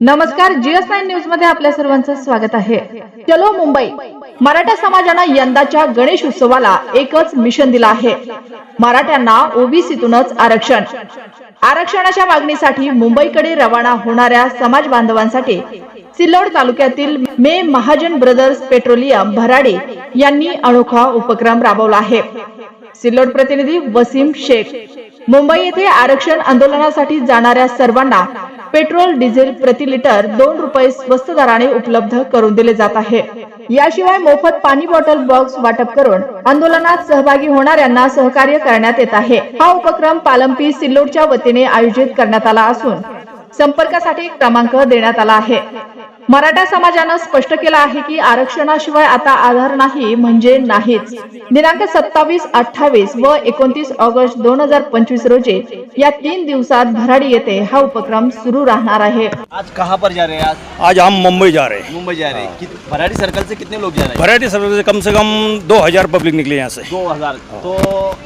नमस्कार GS nine न्यूजमध्ये आपल्या सर्वांचं स्वागत आहे. चलो मुंबई. मराठा समाजानं यंदाच्या गणेश उत्सवाला एकच मिशन दिलं आहे. मराठ्यांना ओबीसीतूनच आरक्षण. आरक्षणाच्या मागणीसाठी मुंबईकडे रवाना होणाऱ्या समाज बांधवांसाठी सिल्लोड तालुक्यातील मे महाजन ब्रदर्स पेट्रोलियम भराडे यांनी अनोखा उपक्रम राबवला आहे. सिल्लोड प्रतिनिधी वसीम शेख. मुंबई येथे आरक्षण आंदोलनासाठी जाणाऱ्या सर्वांना पेट्रोल डिझेल प्रति लिटर दोन रुपये स्वस्त दराने उपलब्ध करून दिले जात आहे. याशिवाय मोफत पाणी बॉटल बॉक्स वाटप करून आंदोलनात सहभागी होणाऱ्यांना सहकार्य करण्यात येत आहे. हा उपक्रम पालंपी सिल्लोडच्या वतीने आयोजित करण्यात आला असून संपर्कासाठी क्रमांक देण्यात आला आहे. मराठा समाजानं स्पष्ट केलं आहे की आरक्षणाशिवाय आता आधार नाही म्हणजे नाहीच. दिनांक सत्तावीस अठ्ठावीस व एकोणतीस ऑगस्ट दोन हजार पंचवीस रोजी या तीन दिवसात भराडी येथे हा उपक्रम सुरू राहणार आहे. आज कहाँ पर जा रहे हैं आज? आज हम मुंबई जा रहे हैं। मुंबई जा रहे हैं। कित- भराड़ी सर्कल से कितने लोग जा रहे हैं? सर्विस से कम से कम दो हजार पब्लिक निकली यहाँ से। दो हजार। तो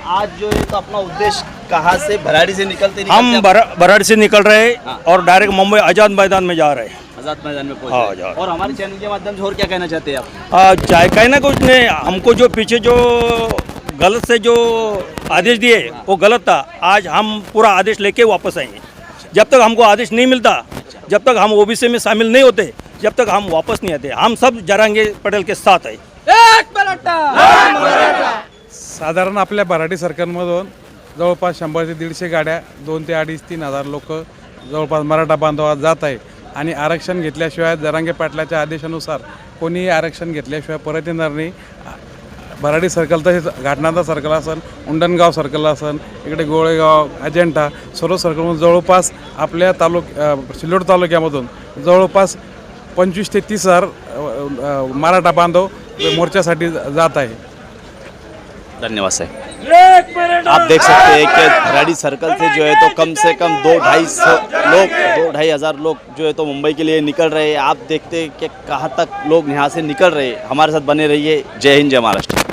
आज जो है तो अपना उद्देश्य कहाँ से भराड़ी से निकलते हम निकलते भरा- भराड़ी से निकल रहे हाँ। और डायरेक्ट मुंबई आजाद मैदान में जा रहे हैं। आजाद मैदान में पहुंच। और हमारे चैनल के माध्यम से और क्या कहना चाहते हैं आप? चाहे कहीं ना कुछ ने हमको जो पीछे जो गलत से जो आदेश दिए वो गलत था। आज हम पूरा आदेश लेके वापस आएंगे। जब तक हमको आदेश नहीं मिलता जब तक हम ओबीसी में शामिल नहीं होते जब तक हम वापस नहीं आते। हम सब जरांगे पटेल के साथ है। साधारण आपल्या भराडी सर्कलमधून जवळपास शंभर ते दीडशे गाड्या दोन ते अडीच तीन हजार लोक जवळपास मराठा बांधवात जात आहे आणि आरक्षण घेतल्याशिवाय जरांगे पाटलाच्या आदेशानुसार कोणीही आरक्षण घेतल्याशिवाय परत येणार नाही. भराडी सर्कल तसेच घाटनांदा सर्कल असन उंडणगाव सर्कल असन इकडे गोळेगाव अजेंठा सर्व सर्कलमधून जवळपास आपल्या तालुक सिल्लोड तालुक्यामधून जवळपास पंचवीस ते तीस हजार मराठा बांधव मोर्चासाठी जात आहे. धन्यवाद सर आप देख सकते हैं कि रेडी सर्कल से जो है तो कम से कम दो ढाई सौ लोग दो ढाई हजार लोग जो है तो मुंबई के लिए निकल रहे हैं। आप देखते हैं कि कहाँ तक लोग यहाँ से निकल रहे हैं। हमारे साथ बने रहिए। जय हिंद जय महाराष्ट्र।